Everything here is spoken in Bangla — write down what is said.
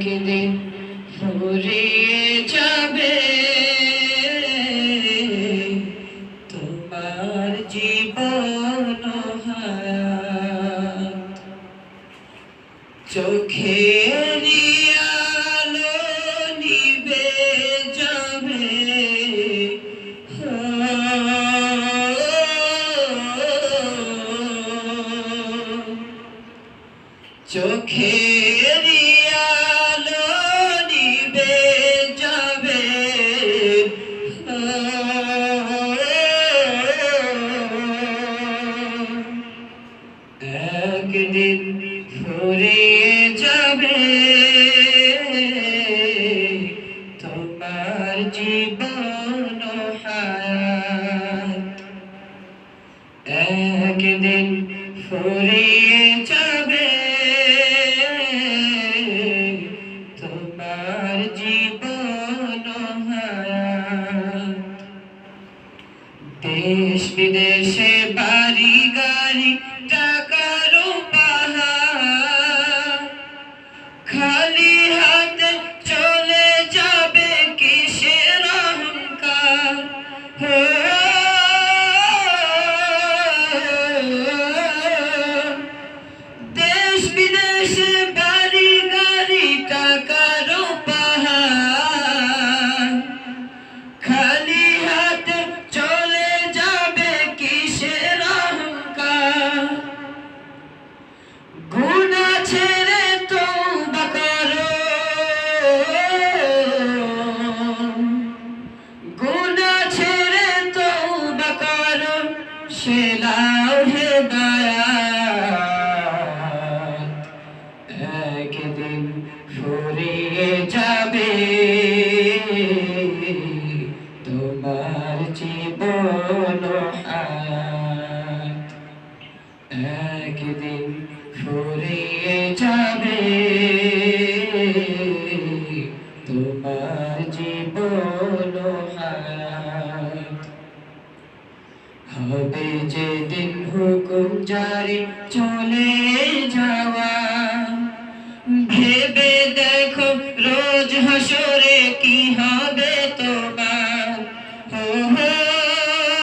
একদিন ফুরিয়ে যাবে তোমার জীবন চোখের আলো নিবে যাবে। একদিন ফুরিয়ে যাবে, তোমার জীবন একদিন ফুরিয়ে যাবে, তোমার জীবন হায়াত। দেশ বিদেশে বাড়ি গাড়ি সে লাও হে একদিন ফুরিয়ে যাবে হবে যেদিন হুকুম জারি চলে যাওয়া